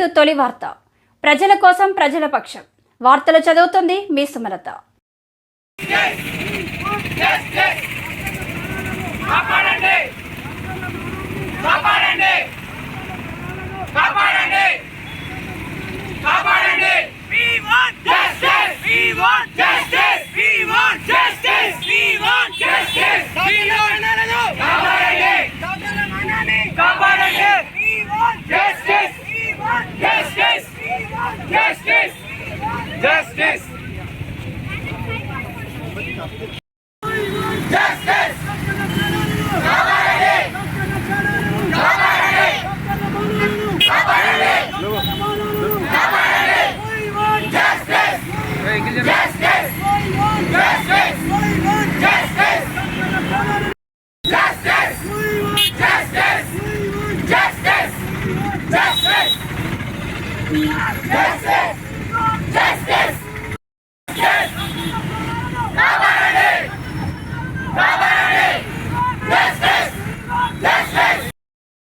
To తొలి వార్త. ప్రజల కోసం ప్రజల పక్షం. వార్తలు చదువుతుంది మీ సుమలత. కాపాడండి! కాపాడండి! కాపాడండి!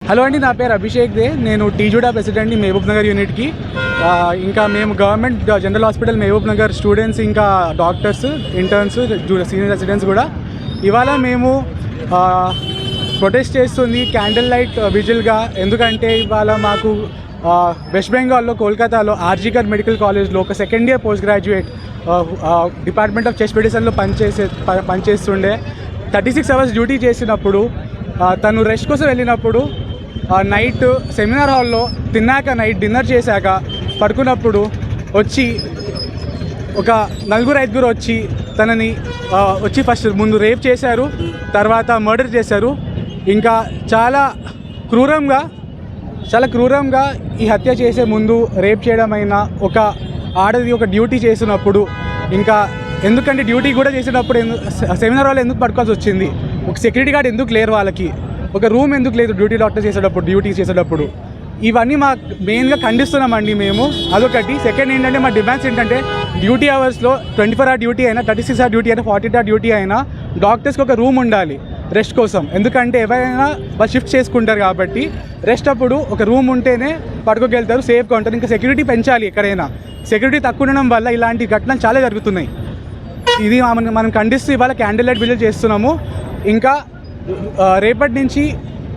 హలో అండి నా పేరు అభిషేక్ దే. నేను టీజుడా ప్రెసిడెంట్ని మహబూబ్ నగర్ యూనిట్కి. ఇంకా మేము government general hospital Mahabub Nagar students ఇంకా డాక్టర్స్ ఇంటర్న్స్ సీనియర్ రెసిడెంట్స్ కూడా. ఇవాళ మేము ప్రొటెస్ట్ చేస్తుంది క్యాండిల్ లైట్ విజిల్గా. ఎందుకంటే ఇవాళ మాకు వెస్ట్ బెంగాల్లో కోల్కతాలో ఆర్జీకర్ మెడికల్ కాలేజ్లో ఒక second year post graduate department of chest మెడిసిన్లో పనిచేసే ప- పనిచేస్తుండే. థర్టీ సిక్స్ అవర్స్ డ్యూటీ చేసినప్పుడు తను రెస్ట్ కోసం వెళ్ళినప్పుడు నైట్ సెమినార్ హాల్లో తిన్నాక నైట్ డిన్నర్ చేశాక పడుకున్నప్పుడు వచ్చి ఒక నలుగురు ఐదుగురు వచ్చి తనని వచ్చి ఫస్ట్ ముందు రేప్ చేశారు తర్వాత మర్డర్ చేశారు. ఇంకా చాలా క్రూరంగా చాలా క్రూరంగా ఈ హత్య చేసే ముందు రేప్ చేయడం అయినా ఒక ఆడది ఒక డ్యూటీ చేసినప్పుడు ఇంకా ఎందుకంటే డ్యూటీ కూడా చేసినప్పుడు ఎందుకు సెమినార్ వాళ్ళు ఎందుకు పడుకోవాల్సి వచ్చింది? ఒక సెక్యూరిటీ గార్డ్ ఎందుకు లేరు వాళ్ళకి? ఒక రూమ్ ఎందుకు లేదు డ్యూటీ డాక్టర్ చేసేటప్పుడు డ్యూటీ చేసేటప్పుడు? ఇవన్నీ మా మెయిన్గా ఖండిస్తున్నామండి మేము. అదొకటి. సెకండ్ ఏంటంటే మా డిమాండ్స్ ఏంటంటే డ్యూటీ అవర్స్లో ట్వంటీ ఫోర్ అవర్ డ్యూటీ అయినా థర్టీ సిక్స్ అవర్ డ్యూటీ అయినా ఫార్టీ అవర్ డ్యూటీ అయినా డాక్టర్స్కి ఒక రూమ్ ఉండాలి రెస్ట్ కోసం. ఎందుకంటే ఎవరైనా వాళ్ళు షిఫ్ట్ చేసుకుంటారు కాబట్టి రెస్ట్ అప్పుడు ఒక రూమ్ ఉంటేనే పడుకోగలుగుతారు సేఫ్గా ఉంటారు. ఇంకా సెక్యూరిటీ పెంచాలి ఎక్కడైనా. సెక్యూరిటీ తక్కువ ఉండడం వల్ల ఇలాంటి ఘటనలు చాలా జరుగుతున్నాయి. ఇది మనం మనం ఖండిస్తూ ఇవాళ క్యాండిల్ లైట్ విజిట్ చేస్తున్నాము. ఇంకా రేపటి నుంచి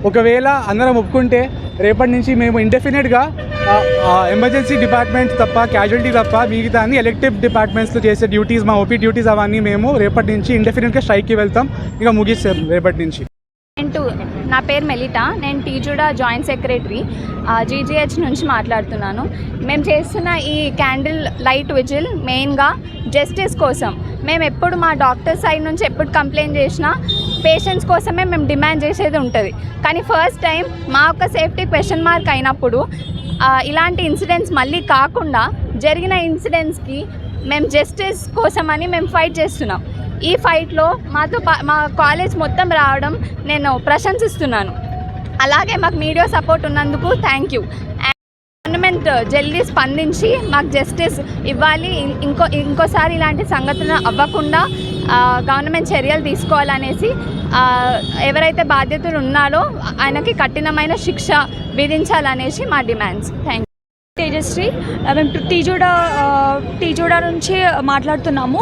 ఒకవేళ అందరం ఒప్పుకుంటే రేపటి నుంచి మేము ఇండెఫినెట్గా ఎమర్జెన్సీ డిపార్ట్మెంట్ తప్ప క్యాజువాలిటీ తప్ప మిగతా అన్ని ఎలక్టివ్ డిపార్ట్మెంట్స్లో చేసే డ్యూటీస్ మా ఓపీ డ్యూటీస్ అవన్నీ మేము రేపటి నుంచి ఇండెఫినెట్గా స్ట్రైక్కి వెళ్తాం. ఇంకా ముగిస్తాం రేపటి నుంచి. నా పేరు మెలిట. నేను టీజుడా జాయింట్ సెక్రటరీ. జీజీహెచ్ నుంచి మాట్లాడుతున్నాను. మేము చేస్తున్న ఈ క్యాండిల్ లైట్ విజిల్ మెయిన్గా జస్టిస్ కోసం మేము ఎప్పుడు మా డాక్టర్ సైడ్ నుంచి ఎప్పుడు కంప్లైంట్ చేసినా పేషెంట్స్ కోసమే మేము డిమాండ్ చేసేది ఉంటుంది. కానీ ఫస్ట్ టైం మా యొక్క సేఫ్టీ క్వశ్చన్ మార్క్ అయినప్పుడు ఇలాంటి ఇన్సిడెంట్స్ మళ్ళీ కాకుండా జరిగిన ఇన్సిడెంట్స్కి మేము జస్టిస్ కోసమని మేము ఫైట్ చేస్తున్నాం. ఈ ఫైట్లో మాతో పా- మా కాలేజ్ మొత్తం రావడం నేను ప్రశంసిస్తున్నాను. అలాగే మాకు మీడియా సపోర్ట్ ఉన్నందుకు థ్యాంక్ యూ గవర్నమెంట్ జల్దీ స్పందించి మాకు జస్టిస్ ఇవ్వాలి ఇంకో ఇంకోసారి ఇలాంటి సంఘటన అవ్వకుండా గవర్నమెంట్ చర్యలు తీసుకోవాలనేసి ఎవరైతే బాధ్యతలు ఉన్నారో ఆయనకి కఠినమైన శిక్ష విధించాలనేసి మా డిమాండ్స్ థ్యాంక్ తేజశ్రీ మేము టు- టీజూడా నుంచి మాట్లాడుతున్నాము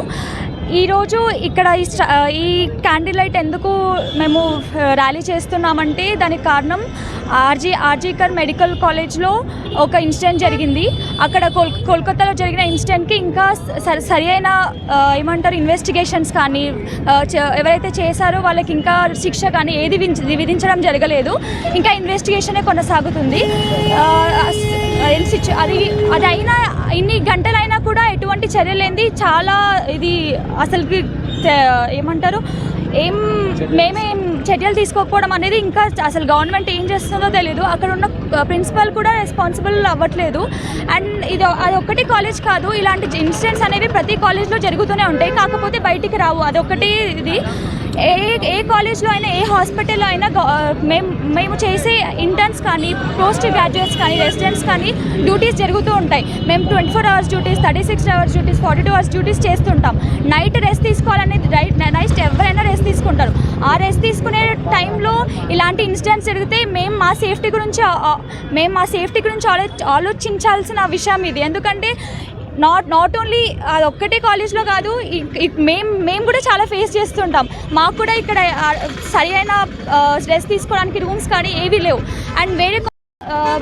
ఈరోజు ఇక్కడ ఈ స్ట- ఈ క్యాండిల్ లైట్ ఎందుకు మేము ర్యాలీ చేస్తున్నామంటే దానికి కారణం ఆర్జీ ఆర్జీకర్ మెడికల్ కాలేజ్లో ఒక ఇన్సిడెంట్ జరిగింది. అక్కడ కోల్ కోల్కతాలో జరిగిన ఇన్సిడెంట్కి ఇంకా సరి సరి అయిన ఏమంటారు ఇన్వెస్టిగేషన్స్ కానీ ఎవరైతే చేశారో వాళ్ళకి ఇంకా శిక్ష కానీ ఏది విధించడం జరగలేదు. ఇంకా ఇన్వెస్టిగేషనే కొనసాగుతుంది. సిచ్యు అది అది అయినా ఇన్ని గంటలైనా కూడా ఎటువంటి చర్యలేంది చాలా ఇది అసలుకి ఏమంటారు? ఏం మేమేం చర్యలు తీసుకోకపోవడం అనేది ఇంకా అసలు గవర్నమెంట్ ఏం చేస్తుందో తెలియదు అక్కడ ఉన్న ప్రిన్సిపల్ కూడా రెస్పాన్సిబుల్ అవ్వట్లేదు. అండ్ ఇది అది ఒక్కటి కాలేజ్ కాదు. ఇలాంటి ఇన్సిడెంట్స్ అనేవి ప్రతి కాలేజ్లో జరుగుతూనే ఉంటాయి. కాకపోతే బయటికి రావు. అదొకటి ఇది. ఏ ఏ కాలేజ్లో అయినా ఏ హాస్పిటల్లో అయినా మేము మేము చేసే ఇంటర్న్స్ కానీ పోస్ట్ గ్రాడ్యుయేట్స్ కానీ రెసిడెంట్స్ కానీ డ్యూటీస్ జరుగుతూ ఉంటాయి. మేము twenty four hours duties thirty six hours duties forty two hours duties చేస్తుంటాం. నైట్ రెస్ట్ తీసుకోవాలనేది రైట్ నైట్ ఎవరైనా రెస్ట్ తీసుకుంటారు. ఆ రెస్ట్ తీసుకునే టైంలో ఇలాంటి ఇన్సిడెంట్స్ జరిగితే మేము మా సేఫ్టీ గురించి మేము మా సేఫ్టీ గురించి ఆలో ఆలోచించాల్సిన విషయం ఇది. ఎందుకంటే నాట్ నాట్ ఓన్లీ అది ఒక్కటే కాలేజ్లో కాదు మేము మేము కూడా చాలా ఫేస్ చేస్తుంటాం. మాకు కూడా ఇక్కడ సరైన సరి అయిన తీసుకోవడానికి రూమ్స్ కానీ ఏవీ లేవు. అండ్ వేరే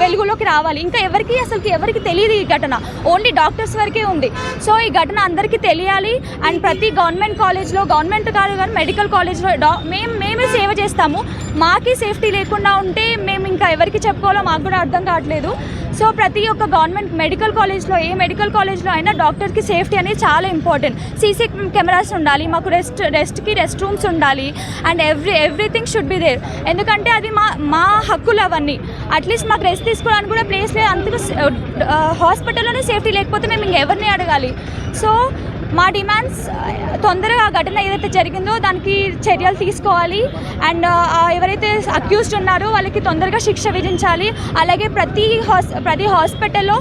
వెలుగులోకి రావాలి. ఇంకా ఎవరికి అసలుకి ఎవరికి తెలియదు ఈ ఘటన. ఓన్లీ డాక్టర్స్ వరకే ఉంది. సో ఈ ఘటన అందరికీ తెలియాలి. అండ్ ప్రతి గవర్నమెంట్ కాలేజ్లో గవర్నమెంట్ కాదు కానీ మెడికల్ కాలేజ్లో డా మేము మేమే సేవ చేస్తాము. మాకి సేఫ్టీ లేకుండా ఉంటే మేము ఇంకా ఎవరికి చెప్పుకోవాలో మాకు కూడా అర్థం కావట్లేదు. సో ప్రతి ఒక్క గవర్నమెంట్ మెడికల్ కాలేజ్లో ఏ మెడికల్ కాలేజ్లో అయినా డాక్టర్కి సేఫ్టీ అనేది చాలా ఇంపార్టెంట్. సీసీ కెమెరాస్ ఉండాలి మాకు రెస్ట్ రెస్ట్కి రెస్ట్ రూమ్స్ ఉండాలి and every everything should be there. ఎందుకంటే అది మా మా హక్కులు అవన్నీ. అట్లీస్ట్ మాకు రెస్ట్ తీసుకోవడానికి కూడా ప్లేస్ లేదు అందుకు హాస్పిటల్లోనే సేఫ్టీ లేకపోతే మేము ఇంకెవరిని అడగాలి. సో మా డిమాండ్స్ తొందరగా ఆ ఘటన ఏదైతే జరిగిందో దానికి చర్యలు తీసుకోవాలి. అండ్ ఎవరైతే అక్యూస్డ్ ఉన్నారో వాళ్ళకి తొందరగా శిక్ష విధించాలి. అలాగే ప్రతి హాస్ ప్రతి హాస్పిటల్లో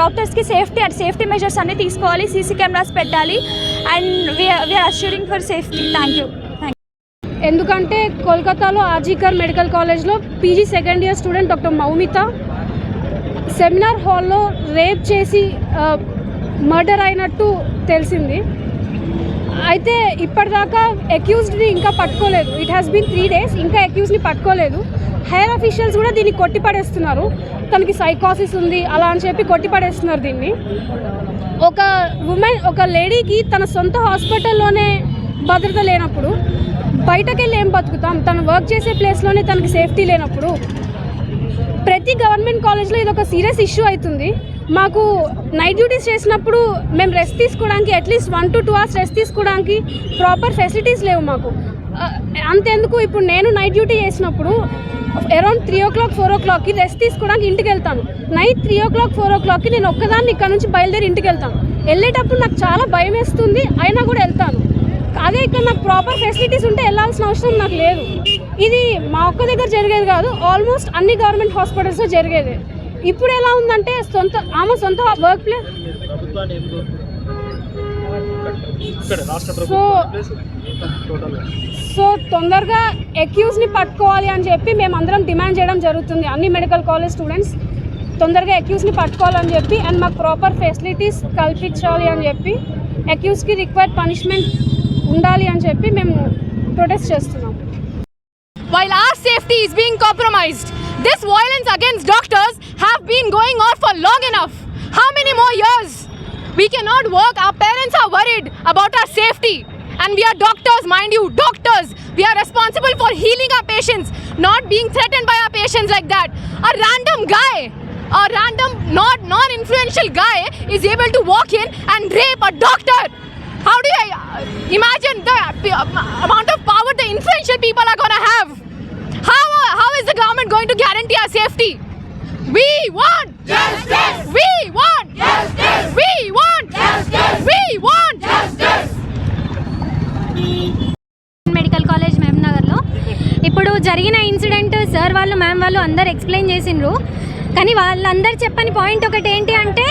డాక్టర్స్కి సేఫ్టీ అండ్ సేఫ్టీ మెజర్స్ అన్నీ తీసుకోవాలి సీసీ కెమెరాస్ పెట్టాలి. And we are assuring for safety thank you ఎందుకంటే కోల్కతాలో ఆర్జీకర్ మెడికల్ కాలేజ్లో PG second year student doctor Moumita. Seminar హాల్లో రేప్ చేసి మర్డర్ అయినట్టు తెలిసింది. అయితే ఇప్పటిదాకా అక్యూజ్డ్ని ఇంకా పట్టుకోలేదు. It has been three days ఇంకా అక్యూజ్ని పట్టుకోలేదు. హైయర్ అఫీషియల్స్ కూడా దీన్ని కొట్టిపడేస్తున్నారు. తనకి సైకాసిస్ ఉంది అలా అని చెప్పి కొట్టిపడేస్తున్నారు దీన్ని. ఒక ఉమెన్ ఒక లేడీకి తన సొంత హాస్పిటల్లోనే భద్రత లేనప్పుడు బయటకెళ్ళి ఏం బతుకుతాం? తను వర్క్ చేసే ప్లేస్లోనే తనకి సేఫ్టీ లేనప్పుడు కాలేజ్లో ఇది ఒక సీరియస్ ఇష్యూ అవుతుంది. మాకు నైట్ డ్యూటీస్ చేసినప్పుడు మేము రెస్ట్ తీసుకోవడానికి at least one two two hours rest తీసుకోవడానికి ప్రాపర్ ఫెసిలిటీస్ లేవు మాకు. అంతెందుకు ఇప్పుడు నేను నైట్ డ్యూటీ చేసినప్పుడు around three o'clock four ఓ క్లాక్కి రెస్ట్ తీసుకోవడానికి ఇంటికి వెళ్తాను. Night three o'clock four ఓ క్లాక్కి నేను ఒక్కదాన్ని ఇక్కడ నుంచి బయలుదేరి ఇంటికి వెళ్తాను. వెళ్ళేటప్పుడు నాకు చాలా భయం వేస్తుంది అయినా కూడా వెళ్తాను. అదే ఇక్కడ నాకు ప్రాపర్ ఫెసిలిటీస్ ఉంటే వెళ్ళాల్సిన అవసరం నాకు లేదు. ఇది మా ఒక్క దగ్గర జరిగేది కాదు ఆల్మోస్ట్ అన్ని గవర్నమెంట్ హాస్పిటల్స్లో జరిగేది. ఇప్పుడు ఎలా ఉందంటే సొంత ఆమె సొంత వర్క్ ప్లేస్ సో సో తొందరగా అక్యూస్ని పట్టుకోవాలి అని చెప్పి మేము అందరం డిమాండ్ చేయడం జరుగుతుంది. అన్ని మెడికల్ కాలేజ్ స్టూడెంట్స్ తొందరగా అక్యూస్ని పట్టుకోవాలని చెప్పి అండ్ మాకు ప్రాపర్ ఫెసిలిటీస్ కల్పించాలి అని చెప్పి అక్యూస్కి రిక్వైర్డ్ పనిష్మెంట్ ఉండాలి అని చెప్పి మేము ప్రొటెస్ట్ చేస్తున్నాం. While our safety is being compromised. This violence against doctors have been going on for long enough. How many more years? We cannot work. Our parents are worried about our safety. And we are doctors, mind you, doctors. We are responsible for healing our patients, not being threatened by our patients like that. A random guy, a random not non-influential guy is able to walk in and rape a doctor. How do you uh, imagine the amount of power the influential people are going to have? How, uh, how is the government going to guarantee our safety? We want justice. We want justice. We want justice. We want justice. Medical college మహబూబ్నగర్లో ఇప్పుడు జరిగిన incident sir వాళ్ళు ma'am వాళ్ళు అందరు explain చేసిండ్రు కానీ వాళ్ళందరూ చెప్పని point ఒకటి ఏంటి అంటే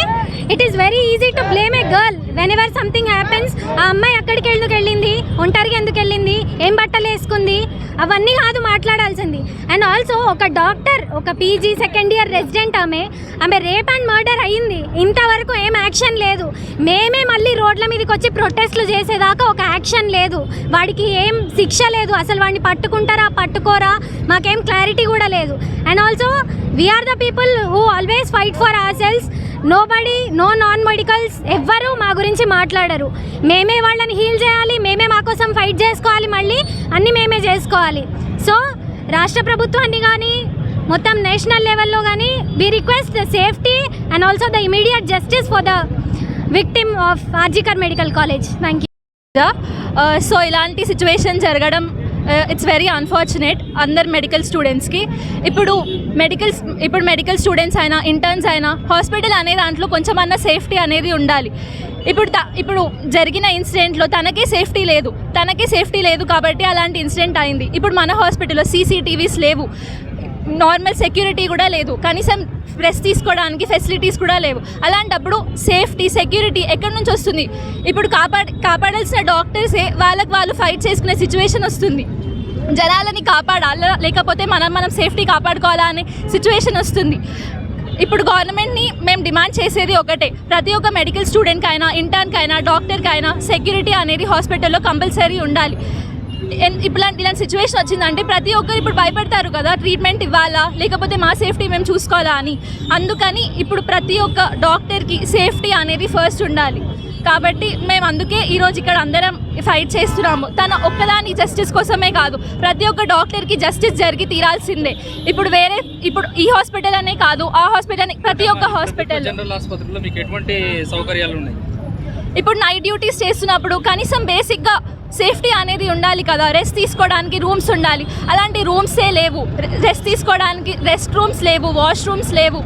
it is very easy to blame a girl whenever something happens ఆ అమ్మాయి అక్కడికి ఎందుకు వెళ్ళింది? ఒంటరిగా ఎందుకు వెళ్ళింది? ఏం బట్టలు వేసుకుంది? అవన్నీ కాదు మాట్లాడాల్సింది. అండ్ ఆల్సో ఒక డాక్టర్ ఒక పీజీ సెకండ్ ఇయర్ రెసిడెంట్ ఆమె ఆమె రేప్ అండ్ మర్డర్ అయ్యింది ఇంతవరకు ఏం యాక్షన్ లేదు. మేమే మళ్ళీ రోడ్ల మీదకి వచ్చి ప్రొటెస్ట్లు చేసేదాకా ఒక యాక్షన్ లేదు. వాడికి ఏం శిక్ష లేదు. అసలు వాడిని పట్టుకుంటారా పట్టుకోరా? మాకేం క్లారిటీ కూడా లేదు. And also we are the people who always fight for ourselves nobody no non medicals ఎవ్వరూ మా గురించి మాట్లాడరు. మేమే వాళ్ళని హీల్ చేయాలి మేమే మా కోసం ఫైట్ చేసుకోవాలి మళ్ళీ అన్నీ మేమే చేసుకోవాలి. సో రాష్ట్ర ప్రభుత్వాన్ని కానీ మొత్తం నేషనల్ లెవెల్లో కానీ we request the safety and also the immediate justice for the victim of RG Kar medical college thank you so ఇలాంటి సిచ్యువేషన్ జరగడం ఇట్స్ వెరీ అన్ఫార్చునేట్ అందరు మెడికల్ స్టూడెంట్స్కి ఇప్పుడు మెడికల్ ఇప్పుడు మెడికల్ స్టూడెంట్స్ అయినా ఇంటర్న్స్ అయినా హాస్పిటల్ అనే దాంట్లో కొంచెం అన్న సేఫ్టీ అనేది ఉండాలి. ఇప్పుడు ఇప్పుడు జరిగిన ఇన్సిడెంట్లో తనకే సేఫ్టీ లేదు. తనకే సేఫ్టీ లేదు కాబట్టి అలాంటి ఇన్సిడెంట్ అయింది. ఇప్పుడు మన హాస్పిటల్లో సీసీటీవీస్ లేవు. నార్మల్ సెక్యూరిటీ కూడా లేదు. కనీసం రెస్ట్ తీసుకోవడానికి ఫెసిలిటీస్ కూడా లేవు. అలాంటప్పుడు సేఫ్టీ సెక్యూరిటీ ఎక్కడి నుంచి వస్తుంది? ఇప్పుడు కాపాడ కాపాడాల్సిన డాక్టర్సే వాళ్ళకి వాళ్ళు ఫైట్ చేసుకునే సిచ్యువేషన్ వస్తుంది. జనాలని కాపాడాలా? లేకపోతే మనం మనం సేఫ్టీ కాపాడుకోవాలా అనే సిచ్యువేషన్ వస్తుంది. ఇప్పుడు గవర్నమెంట్ని మేము డిమాండ్ చేసేది ఒకటే. ప్రతి ఒక్క మెడికల్ స్టూడెంట్కి అయినా ఇంటర్న్కి అయినా డాక్టర్కి అయినా సెక్యూరిటీ అనేది హాస్పిటల్లో కంపల్సరీ ఉండాలి. ఇప్పుడు ఇలాంటి సిచ్యువేషన్ వచ్చిందంటే ప్రతి ఒక్కరు ఇప్పుడు భయపడతారు కదా ట్రీట్మెంట్ ఇవ్వాలా లేకపోతే మా సేఫ్టీ మేము చూసుకోవాలా అని. అందుకని ఇప్పుడు ప్రతి ఒక్క డాక్టర్కి సేఫ్టీ అనేది ఫస్ట్ ఉండాలి. కాబట్టి మేము అందుకే ఈరోజు ఇక్కడ అందరం ఫైట్ చేస్తున్నాము. తన ఒక్కదాని జస్టిస్ కోసమే కాదు ప్రతి ఒక్క డాక్టర్కి జస్టిస్ జరిగి తీరాల్సిందే. ఇప్పుడు వేరే ఇప్పుడు ఈ హాస్పిటల్ అనే కాదు ఆ హాస్పిటల్ ప్రతి ఒక్క హాస్పిటల్ జనరల్ ఆసుపత్రిలో మీకు ఎటువంటి సౌకర్యాలు ఉన్నాయి? ఇప్పుడు నైట్ డ్యూటీస్ చేస్తున్నప్పుడు కనీసం బేసిక్గా సేఫ్టీ అనేది ఉండాలి కదా రెస్ట్ తీసుకోవడానికి రూమ్స్ ఉండాలి. అలాంటి రూమ్సే లేవు. రెస్ట్ తీసుకోవడానికి రెస్ట్ రూమ్స్ లేవు వాష్ రూమ్స్ లేవు.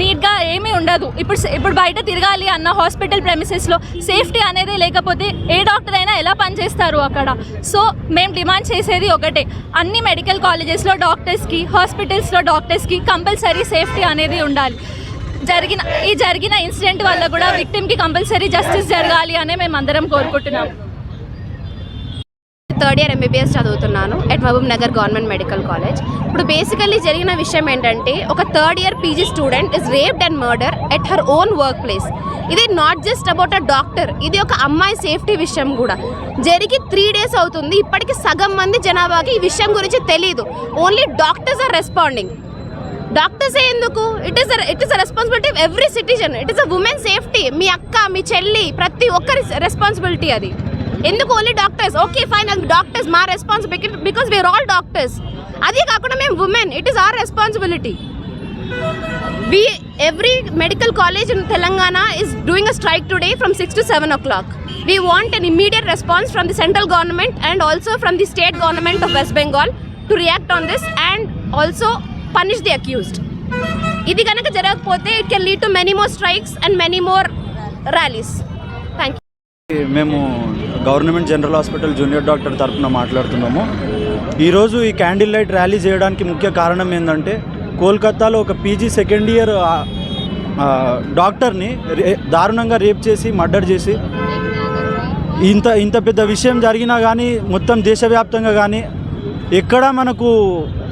నీట్గా ఏమీ ఉండదు. ఇప్పుడు ఇప్పుడు బయట తిరగాలి అన్న హాస్పిటల్ ప్రెమిసెస్లో సేఫ్టీ అనేది లేకపోతే ఏ డాక్టర్ అయినా ఎలా పనిచేస్తారు అక్కడ? సో మేము డిమాండ్ చేసేది ఒకటే. అన్ని మెడికల్ కాలేజెస్లో డాక్టర్స్కి హాస్పిటల్స్లో డాక్టర్స్కి కంపల్సరీ సేఫ్టీ అనేది ఉండాలి. జరిగిన ఈ జరిగిన ఇన్సిడెంట్ వల్ల కూడా విక్టిమ్కి కంపల్సరీ జస్టిస్ జరగాలి అనే మేము అందరం కోరుకుంటున్నాం. థర్డ్ ఇయర్ ఎంబీబీఎస్ చదువుతున్నాను at Mahabub Nagar government medical college ఇప్పుడు బేసికల్లీ జరిగిన విషయం ఏంటంటే ఒక third year PG student is raped and murder at her own work place ఇది not just about a doctor ఇది ఒక అమ్మాయి సేఫ్టీ విషయం కూడా. జరిగి త్రీ డేస్ అవుతుంది ఇప్పటికి సగం మంది జనాభాకి ఈ విషయం గురించి తెలియదు only doctors are responding doctors ఎందుకు? It is it is responsibility every citizen it is a women safety మీ అక్క మీ చెల్లి ప్రతి ఒక్కరి రెస్పాన్సిబిలిటీ అది. ఎందుకు ఓన్లీ డాక్టర్స్ ఓకే ఫైన్ అది డాక్టర్స్ మా responsibility because we are all doctors అదే కాకుండా మేము women it is our responsibility we every medical college in Telangana is doing a strike today from six to seven o'clock we want an immediate response from the central government and also from the state government of West Bengal to react on this and also punish the accused ఇది కనుక జరగకపోతే it can lead to many more strikes and many more rallies thank you మేము government general hospital junior doctor తరఫున మాట్లాడుతున్నాము. ఈరోజు ఈ candle light rally చేయడానికి ముఖ్య కారణం ఏంటంటే కోల్కతాలో ఒక పీజీ సెకండ్ ఇయర్ డాక్టర్ని దారుణంగా రేప్ చేసి మర్డర్ చేసి ఇంత ఇంత పెద్ద విషయం జరిగినా కానీ మొత్తం దేశవ్యాప్తంగా కానీ ఎక్కడ మనకు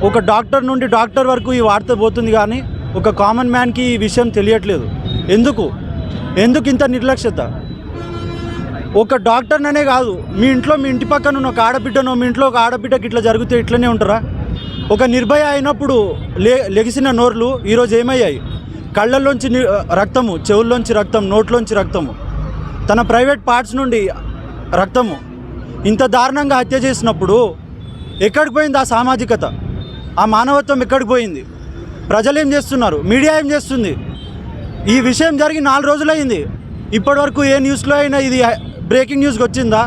ఒక డాక్టర్ నుండి డాక్టర్ వరకు ఈ వార్త పోతుంది కానీ ఒక కామన్ మ్యాన్కి ఈ విషయం తెలియట్లేదు. ఎందుకు? ఎందుకు ఇంత నిర్లక్ష్యత? ఒక డాక్టర్ననే కాదు. మీ ఇంట్లో మీ ఇంటి పక్కన ఉన్న ఒక ఆడబిడ్డనో మీ ఇంట్లో ఒక ఆడబిడ్డకి ఇట్లా జరిగితే ఇట్లనే ఉంటారా? ఒక నిర్భయ అయినప్పుడు లే లెగిసిన నోర్లు ఈరోజు ఏమయ్యాయి? కళ్ళల్లోంచి రక్తము చెవుల్లోంచి రక్తం నోట్లోంచి రక్తము. తన ప్రైవేట్ పార్ట్స్ నుండి రక్తము. ఇంత దారుణంగా హత్య చేసినప్పుడు ఎక్కడికి పోయింది ఆ సామాజికత? ఆ మానవత్వం ఎక్కడికి పోయింది? ప్రజలు ఏం చేస్తున్నారు? మీడియా ఏం చేస్తుంది? ఈ విషయం జరిగి నాలుగు రోజులైంది. ఇప్పటివరకు ఏ న్యూస్లో అయినా ఇది బ్రేకింగ్ న్యూస్కి వచ్చిందా?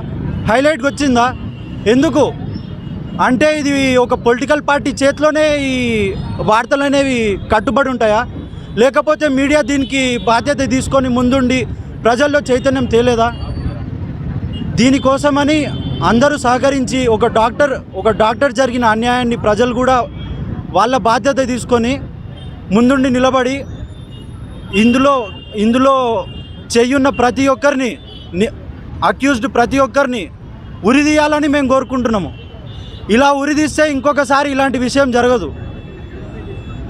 హైలైట్కి వచ్చిందా? ఎందుకు? అంటే ఇది ఒక పొలిటికల్ పార్టీ చేతిలోనే ఈ వార్తలు అనేవి కట్టుబడి ఉంటాయా? లేకపోతే మీడియా దీనికి బాధ్యత తీసుకొని ముందుండి ప్రజల్లో చైతన్యం తేలేదా? దీనికోసమని అందరూ సహకరించి ఒక డాక్టర్ ఒక డాక్టర్ జరిగిన అన్యాయాన్ని ప్రజలు కూడా వాళ్ళ బాధ్యత తీసుకొని ముందుండి నిలబడి ఇందులో ఇందులో చెయ్యున్న ప్రతి ఒక్కరిని అక్యూజ్డ్ ప్రతి ఒక్కరిని ఉరిదీయాలని మేము కోరుకుంటున్నాము. ఇలా ఉరిదీస్తే ఇంకొకసారి ఇలాంటి విషయం జరగదు.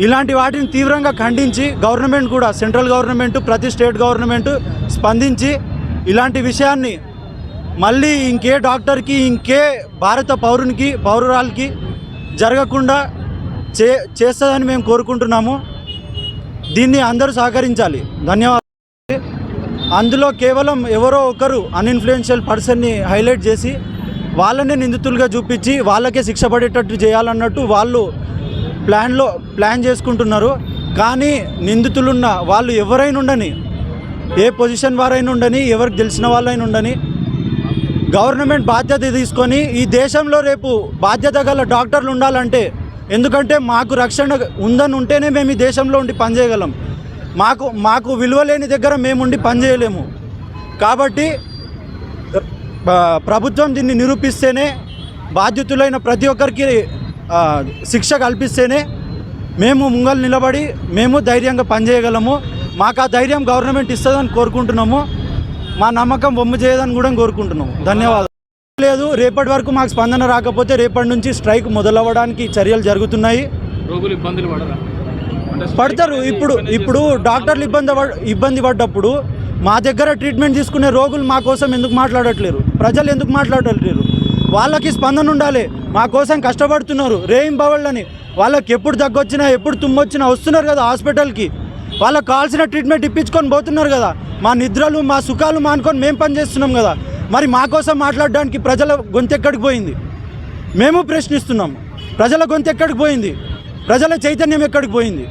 ఇలాంటి వాటిని తీవ్రంగా ఖండించి గవర్నమెంట్ కూడా సెంట్రల్ గవర్నమెంట్ ప్రతి స్టేట్ గవర్నమెంట్ స్పందించి ఇలాంటి విషయాన్ని మళ్ళీ ఇంకే డాక్టర్కి ఇంకే భారత పౌరునికి పౌరురాలకి జరగకుండా చే చేస్తుందని మేము కోరుకుంటున్నాము. దీన్ని అందరూ సహకరించాలి. ధన్యవాదాలు. అందులో కేవలం ఎవరో ఒకరు అన్ఇన్ఫ్లుయెన్షియల్ పర్సన్ని హైలైట్ చేసి వాళ్ళనే నిందితులుగా చూపించి వాళ్ళకే శిక్ష పడేటట్టు చేయాలన్నట్టు వాళ్ళు ప్లాన్లో ప్లాన్ చేసుకుంటున్నారు. కానీ నిందితులున్న వాళ్ళు ఎవరైనా ఉండని ఏ పొజిషన్ వారైనా ఉండని ఎవరికి తెలిసిన వాళ్ళైనా ఉండని గవర్నమెంట్ బాధ్యత తీసుకొని ఈ దేశంలో రేపు బాధ్యత గల డాక్టర్లు ఉండాలంటే ఎందుకంటే మాకు రక్షణ ఉందని ఉంటేనే మేము ఈ దేశంలో ఉండి పనిచేయగలం. మాకు మాకు విలువ లేని దగ్గర మేము ఉండి పనిచేయలేము కాబట్టి ప్రభుత్వం దీన్ని నిరూపిస్తేనే బాధ్యతులైన ప్రతి ఒక్కరికి శిక్ష కల్పిస్తేనే మేము ముంగలు నిలబడి మేము ధైర్యంగా పనిచేయగలము మాకు ఆ ధైర్యం గవర్నమెంట్ ఇస్తుందని కోరుకుంటున్నాము. మా నమ్మకం బొమ్మ చేయదని కూడా కోరుకుంటున్నాము. ధన్యవాదాలు. లేదు రేపటి వరకు మాకు స్పందన రాకపోతే రేపటి నుంచి స్ట్రైక్ మొదలవ్వడానికి చర్యలు జరుగుతున్నాయి. రోగులు ఇబ్బందులు పడరా? పడతారు. ఇప్పుడు ఇప్పుడు డాక్టర్లు ఇబ్బంది ఇబ్బంది పడ్డప్పుడు మా దగ్గర ట్రీట్మెంట్ తీసుకునే రోగులు మా కోసం ఎందుకు మాట్లాడట్లేరు? ప్రజలు ఎందుకు మాట్లాడట్లేరు? వాళ్ళకి స్పందన ఉండాలి. మా కోసం కష్టపడుతున్నారు. రేయిం బవళ్ళని వాళ్ళకి ఎప్పుడు దగ్గొచ్చినా ఎప్పుడు తుమ్మొచ్చినా వస్తున్నారు కదా హాస్పిటల్కి. వాళ్ళకి కావాల్సిన ట్రీట్మెంట్ ఇప్పించుకొని పోతున్నారు కదా. మా నిద్రలు మా సుఖాలు మానుకొని మేము పని చేస్తున్నాం కదా. మరి మా కోసం మాట్లాడడానికి ప్రజల గొంతు ఎక్కడికి పోయింది? మేము ప్రశ్నిస్తున్నాము ప్రజల గొంతు ఎక్కడికి పోయింది? ప్రజల చైతన్యం ఎక్కడికి పోయింది?